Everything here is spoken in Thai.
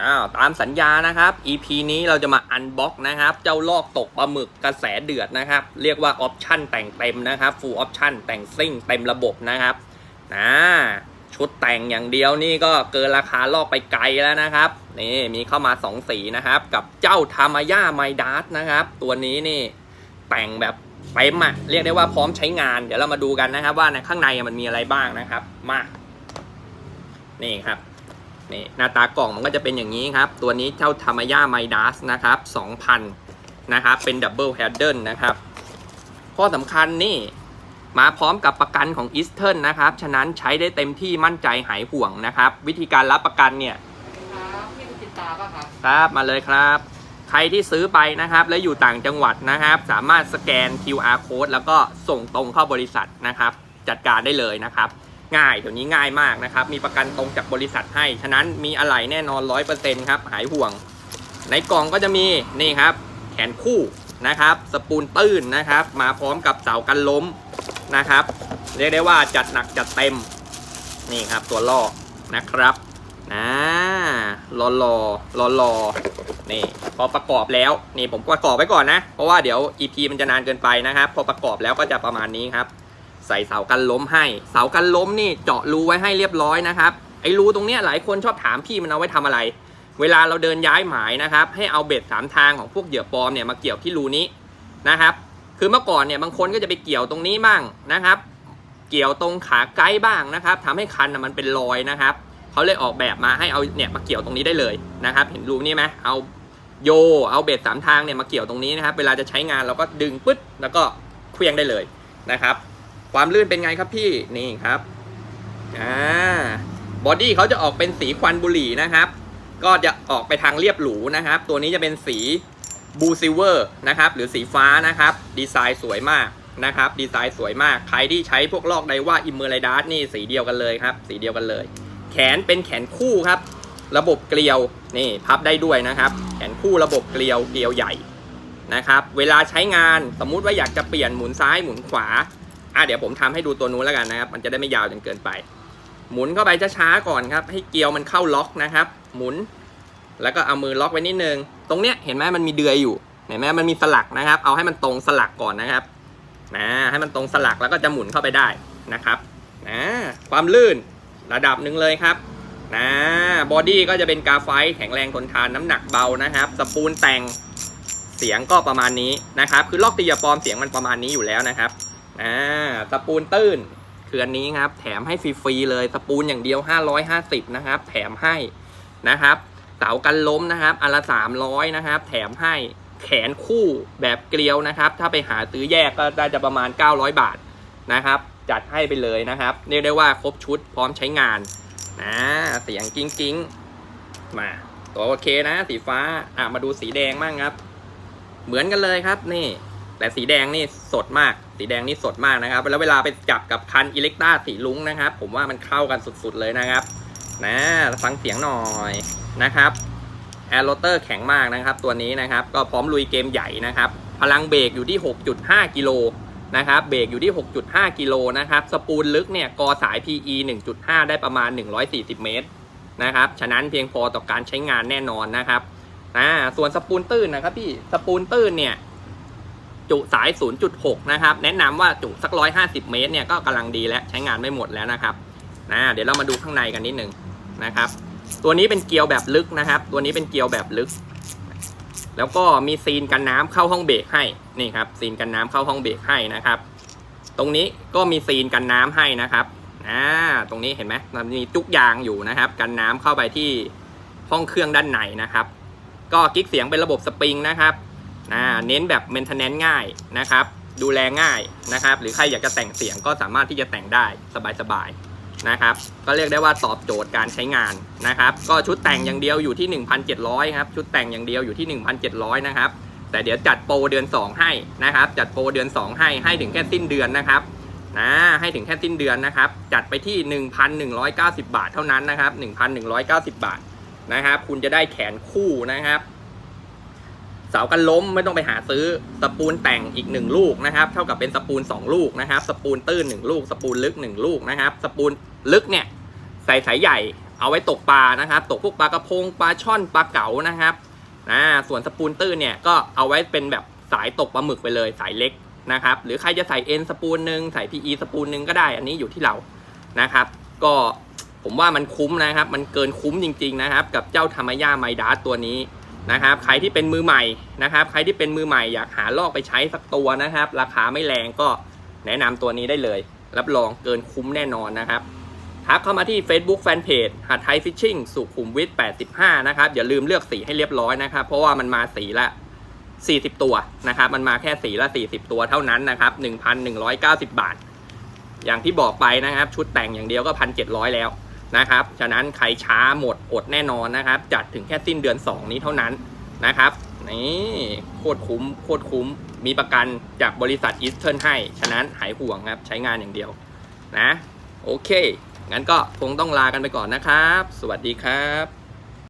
อ้าวตามสัญญานะครับ EP นี้เราจะมาอันบ็อกนะครับ เจ้าลอกตกปลาหมึกกระแสเดือดนะครับ เรียกว่าออปชั่นแต่งเต็มนะครับ ฟูลออปชั่นแต่งซิ่งเต็มระบบนะครับนะชุดแต่งอย่างเดียวนี่ก็เกินราคาลอกไปไกลแล้วนะครับ นี่มีเข้ามา 2 สีนะครับ กับเจ้าทามายาไมดัสนะครับ ตัวนี้นี่แต่งแบบเต็มอะเรียกได้ว่าพร้อมใช้งาน เดี๋ยวเรามาดูกันนะครับ ว่าในข้างในมันมีอะไรบ้างนะครับ มา นี่ครับ นี่หน้าตากล่องมันก็จะเป็นอย่างนี้ครับ ตัวนี้เจ้าธรรมย่าไมดัสนะครับ2,000นะครับ เป็นดับเบิลแฮดเดิลนะครับ ข้อสำคัญนี่มาพร้อมกับประกันของอีสเทิร์นนะครับ ฉะนั้นใช้ได้เต็มที่มั่นใจหายห่วงนะครับ วิธีการรับประกันเนี่ยครับพี่คุณจินตาป่ะครับครับมาเลยครับ ใครที่ซื้อไปนะครับ แล้วอยู่ต่างจังหวัดนะครับ สามารถสแกน QR code แล้วก็ส่งตรงเข้าบริษัทนะครับ จัดการได้เลยนะครับ ง่ายเดี๋ยวนี้ง่ายมากนะครับ มีประกันตรงจากบริษัทให้ ฉะนั้นมีอะไรแน่นอน100%ครับ หายห่วง ในกล่องก็จะมีนี่ครับ แขนคู่นะครับ สปูนตื้นนะครับ มาพร้อมกับเสากันล้มนะครับ เรียกได้ว่าจัดหนักจัดเต็ม นี่ครับตัวล่อนะครับอ่ารอรอรอรอนี่พอประกอบแล้ว นี่ผมประกอบไว้ก่อนนะ เพราะว่าเดี๋ยว EP มันจะนานเกินไปนะครับ พอประกอบแล้วก็จะประมาณนี้ครับ ใส่เสากันล้มให้ เสากันล้มนี่เจาะรูไว้ให้เรียบร้อยนะครับไอ้รูตรงเนี้ยหลายคนชอบถามพี่มันเอาไว้ทำอะไร เวลาเราเดินย้ายหมายนะครับ ให้เอาเบ็ดสามทางของพวกเหยื่อปลอมเนี่ยมาเกี่ยวที่รูนี้นะครับ คือเมื่อก่อนเนี่ยบางคนก็จะไปเกี่ยวตรงนี้บ้างนะครับ เกี่ยวตรงขาไกด์บ้างนะครับทำให้คันมันเป็นรอยนะครับเขาเลยออกแบบมาให้เอาเนี่ยมาเกี่ยวตรงนี้ได้เลยนะครับ เห็นรูนี่ไหมเอาโยเอาเบ็ดสามทางเนี่ยมาเกี่ยวตรงนี้นะครับ เวลาจะใช้งานเราก็ดึงปึ๊ดแล้วก็เคลื่องได้เลยนะครับ ความลื่นเป็นไงครับพี่นี่ครับอ่าบอดี้เขาจะออกเป็นสีควันบุหรี่นะครับ ก็จะออกไปทางเรียบหรูนะครับ ตัวนี้จะเป็นสีบูซิเวอร์นะครับ หรือสีฟ้านะครับ ดีไซน์สวยมากนะครับ ดีไซน์สวยมาก ใครที่ใช้พวกลอกไดว่าอิมเมอร์ไลดัสนี่สีเดียวกันเลยครับ สีเดียวกันเลย แขนเป็นแขนคู่ครับ ระบบเกลียวนี่พับได้ด้วยนะครับ แขนคู่ระบบเกลียวเกลียวใหญ่นะครับ เวลาใช้งานสมมุติว่าอยากจะเปลี่ยนหมุนซ้ายหมุนขวา อะเดี๋ยวผมทำให้ดูตัวนู้นแล้วกันนะครับ มันจะได้ไม่ยาวจนเกินไป หมุนเข้าไปช้าๆก่อนครับ ให้เกลียวมันเข้าล็อกนะครับ หมุน แล้วก็เอามือล็อกไว้นิดนึง ตรงเนี้ยเห็นไหมมันมีเดือยอยู่ เห็นไหมมันมีสลักนะครับ เอาให้มันตรงสลักก่อนนะครับ นะ ให้มันตรงสลักแล้วก็จะหมุนเข้าไปได้นะครับ นะ ความลื่นระดับหนึ่งเลยครับ นะ บอดี้ก็จะเป็นกาไฟแข็งแรงทนทานน้ำหนักเบานะครับ สปูนแต่งเสียงก็ประมาณนี้นะครับ คือลอกตียาปลอมเสียงมันประมาณนี้อยู่แล้วนะครับ อ่าสปูนตื้นคืออันนี้ครับ แถมให้ฟรีๆเลยสปูนอย่างเดียว 550 นะครับ แถมให้นะครับเสากันล้มนะครับอันละ300 นะครับ แถมให้แขนคู่แบบเกลียวนะครับ ถ้าไปหาซื้อแยกก็ได้จะประมาณ 900 บาทนะครับ จัดให้ไปเลยนะครับเรียกได้ว่าครบชุดพร้อมใช้งานนะเสียงกิ้งกิ้งมาตัวโอเคนะ สีฟ้าอะมาดูสีแดงบ้างครับ เหมือนกันเลยครับนี่ แต่สีแดงนี่สดมาก สีแดงนี่สดมากนะครับ แล้วเวลาไปจับกับคันอิเล็กต้าสีลุ้งนะครับ ผมว่ามันเข้ากันสุดๆเลยนะครับ นะฟังเสียงหน่อยนะครับแอร์โรเตอร์แข็งมากนะครับ ตัวนี้นะครับ ก็พร้อมลุยเกมใหญ่นะครับ พลังเบรกอยู่ที่ 6.5 กิโลนะครับ เบรกอยู่ที่ 6.5 กิโลนะครับ สปูลลึกเนี่ย กอสาย PE 1.5 ได้ประมาณ 140 เมตรนะครับ ฉะนั้นเพียงพอต่อการใช้งานแน่นอนนะครับ อ่า ส่วนสปูลตื้นนะครับพี่ สปูลตื้นเนี่ย จุสาย 0.6 นะครับ แนะนำว่าจุสัก 150 เมตรเนี่ยก็กำลังดีแล้วใช้งานไม่หมดแล้วนะครับนะเดี๋ยวเรามาดูข้างในกันนิดหนึ่งนะครับ ตัวนี้เป็นเกลียวแบบลึกนะครับ ตัวนี้เป็นเกลียวแบบลึก แล้วก็มีซีนกันน้ำเข้าห้องเบรกให้นี่ครับซีนกันน้ำเข้าห้องเบรกให้นะครับ ตรงนี้ก็มีซีนกันน้ำให้นะครับอ่าตรงนี้เห็นไหมมันมีจุกยางอยู่นะครับ กันน้ำเข้าไปที่ห้องเครื่องด้านในนะครับ ก็กิ๊กเสียงเป็นระบบสปริงนะครับ อ่าเน้นแบบเมนเทนแนนง่ายนะครับ ดูแลง่ายนะครับ หรือใครอยากจะแต่งเสียงก็สามารถที่จะแต่งได้สบายๆนะครับ ก็เรียกได้ว่าตอบโจทย์การใช้งานนะครับ ก็ชุดแต่งอย่างเดียวอยู่ที่ 1,700ครับ ชุดแต่งอย่างเดียวอยู่ที่ 1,700นะครับ แต่เดี๋ยวจัดโปรเดือน 2 ให้นะครับ จัดโปรเดือน 2 ให้ให้ถึงแค่สิ้นเดือนนะครับนะให้ถึงแค่สิ้นเดือนนะครับ จัดไปที่ 1,190 บาทเท่านั้นนะครับ 1,190 บาทนะครับ คุณจะได้แขนคู่นะครับ เสากันล้มไม่ต้องไปหาซื้อสปูนแต่งอีกหนึ่งลูกนะครับ เท่ากับเป็นสปูนสองลูกนะครับ สปูนตื้นหนึ่งลูก สปูนลึกหนึ่งลูกนะครับ สปูนลึกเนี่ยใส่สายใหญ่เอาไว้ตกปลานะครับ ตกพวกปลากระพงปลาช่อนปลาเก๋านะครับอ่าส่วนสปูนตื้นเนี่ยก็เอาไว้เป็นแบบสายตกปลาหมึกไปเลยสายเล็กนะครับ หรือใครจะใส่เอ็นสปูนหนึ่งใส่ PE สปูนหนึ่งก็ได้ อันนี้อยู่ที่เรานะครับ ก็ผมว่ามันคุ้มนะครับ มันเกินคุ้มจริง ๆนะครับ กับเจ้าธรรมย่าไมดัสตัวนี้ นะครับใครที่เป็นมือใหม่นะครับใครที่เป็นมือใหม่อยากหาลอกไปใช้สักตัวนะครับ ราคาไม่แรงก็แนะนำตัวนี้ได้เลย รับรองเกินคุ้มแน่นอนนะครับทักเข้ามาที่ Facebook Fanpage หัดไทยฟิชชิ่งสุขุมวิท85 นะครับอย่าลืมเลือกสีให้เรียบร้อยนะครับ เพราะว่ามันมาสีละ 40 ตัวนะครับ มันมาแค่สีละ 40 ตัวเท่านั้นนะครับ 1,190 บาท อย่างที่บอกไปนะครับ ชุดแต่งอย่างเดียวก็ 1,700 แล้ว นะครับ ฉะนั้นใครช้าหมดอดแน่นอนนะครับ จัดถึงแค่สิ้นเดือน 2 นี้เท่านั้นนะครับนี่โคตรคุ้มโคตรคุ้มมีประกันจากบริษัทอีสเทิร์นให้ ฉะนั้นหายห่วงครับ ใช้งานอย่างเดียวนะ โอเค งั้นก็คงต้องลากันไปก่อนนะครับ สวัสดีครับ